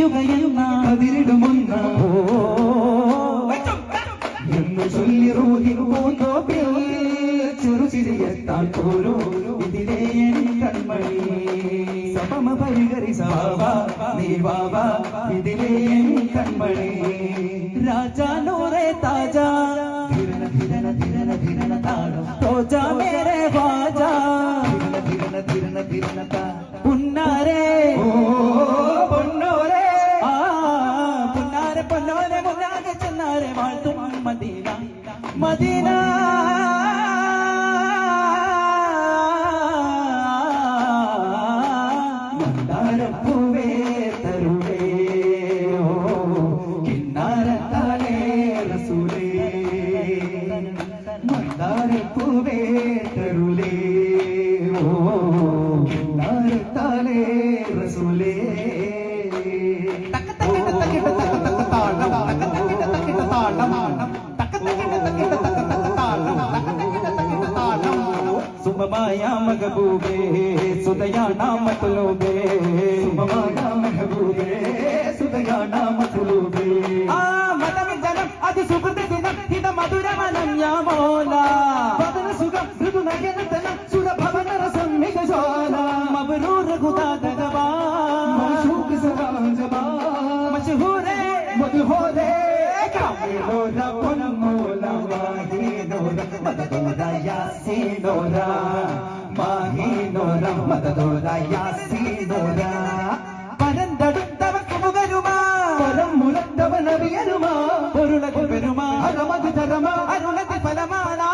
കതിയുകയെന്ന കതിരിടുമുന്ന എന്ന് ചൊല്ലി റൂഹിൻ പൂന്തോപ്പിൽ ചെറുചിരിയെത്താൻ പോരൂ ഇതിലേ കൺമണി സമമ പരിഹരി സാവ നീ വാവ ഇതിലേ കൺമണി രാജാ നൂറെ താജാ. മദീന. മന്ദാരപ്പൂവേ തരുളേ ഓ റസൂലേ. മന്ദാരപ്പൂവേ തരുളേ ഓ കിന്നാരത്താലേ റസൂലേ. सुबमाया सुदया सुदयाना मतलूबे सुबमाया सुदया सुदयाना मतलूबे आ मदम जनम, अति सुकृत दिनम, हित मधुर मनम या मौला। बदन सुगम मृदु नयन तनम सुर भवन रसम मिग शोला मबरूर गुदा दगबा। मशूक सदा जबा मशहूर है मधुहोरे कामिलो रबुन മദദോര യാസീനോര മാഹീനോര മദദോര യാസീനോര പരന്തടുത്തവർക്ക് മുകരുമാ പരം മുരന്തവനറിയരുമാ പൊരുളകു പെരുമാ അരമത് തരമാ അരുണതി ഫലമാണാ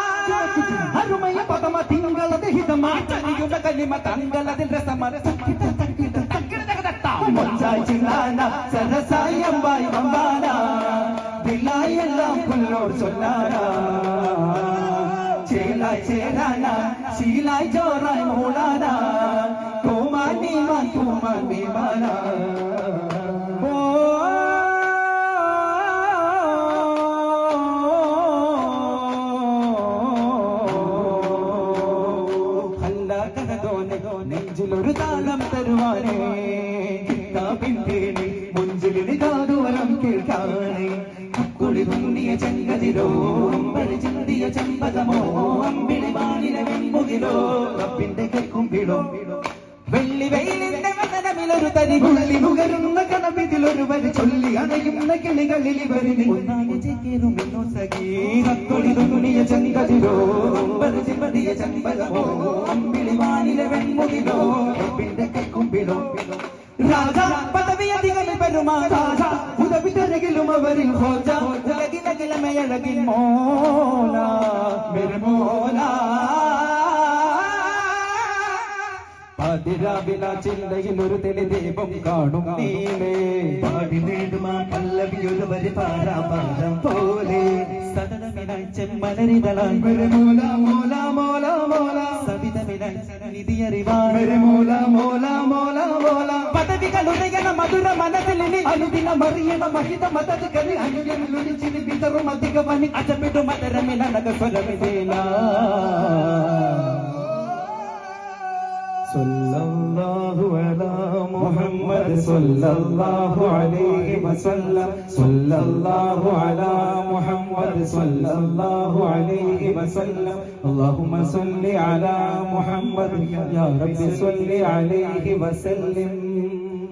അരുമയ പദമ തിങ്കളത ഹിതമാ ചലിയുടെ കലിമ തങ്ങളതിൽ രസമര സഖിത തക്കിട തക്കിട തകടത്താം മൊഞ്ചാച്ചിങ്ങാന സരസായമ്പായി വമ്പാന പിള്ളായെല്ലാം പുല്ലോട് ചൊല്ലാന ചേലായി ചേരാന ശീലായി ചോറായി മൂളാന കോമാൻ നീമാൻ കൂമാൻ വിമാന നെഞ്ചിലൊരു താളം തരുവാനേ കിട്ടാപിന്തേനെ മുഞ്ചിലിന് കാതുവരം കേൾക്കാണേ കുളി തുന്നിയ ചെങ്കതിരോ അമ്പഴി ചിന്തിയ ചെമ്പകമോ? അമ്പിളി വാണിന വെൺമുകിലോ? റബ്ബിന്റെ കൈക്കുമ്പിളോ വെള്ളി വെയിലിന്റെ വതനമിലൊരു തരി പുള്ളി നുകരുന്ന കണവിതിലൊരു വരി ചൊല്ലി അണയുന്ന കിളികളിൽ ഇവരിന് ഒന്നാകെ ചേക്കേറുമെന്നോ സഖീ കുളി തുന്നിയ ചെങ്കതിരോ അമ്പഴി ചിമ്പതിയ ചെമ്പകമോ? അമ്പിളി വാണിന വെൺമുകിലോ? റബ്ബിന്റെ കൈക്കുമ്പിളോ രാജ പദവി അധികം പെരുമാ രാജ ഉദവിതരകിലും അവരിൽ ഹോജ. ഉലകിലകിലമയഴകിൽ മോന. മെരുമോല പതിരാവില ചിന്തയിൽ ഒരു തെളിദീപം കാണും നീലേ പാടി നേടുമാ പല്ലവിയൊരു വരി പാരാപാരം പോലെ. സദനമിനായി ചെമ്മലരിതളായി മെരുമോല മോല മോല മോല സവിതമിനായി നിധിയറിവാൻ മെരുമോല മോല മോല മോല ಕವಿಗಳ ಹೃದಯನ ಮಧುರ ಮನಸ್ಸಿನಲ್ಲಿ ಅನುದಿನ ಮರಿಯದ ಮಹಿತ ಮತದ ಕಲಿ ಅನುದಿನ ಲುಡಿಸಿದ ಬಿದರು ಮಧಿಗವನಿ ಅಜಬಿಡು ಮದರ ಮೇಲೆ ನಗ ಸ್ವರವಿದೇನ ಸಲ್ಲಲ್ಲಾಹು ಅಲಾ ಮುಹಮ್ಮದ್ ಸಲ್ಲಲ್ಲಾಹು ಅಲೈಹಿ ವಸಲ್ಲಂ ಸಲ್ಲಲ್ಲಾಹು ಅಲಾ محمد صلى الله عليه وسلم اللهم صل على محمد يا رب صل عليه وسلم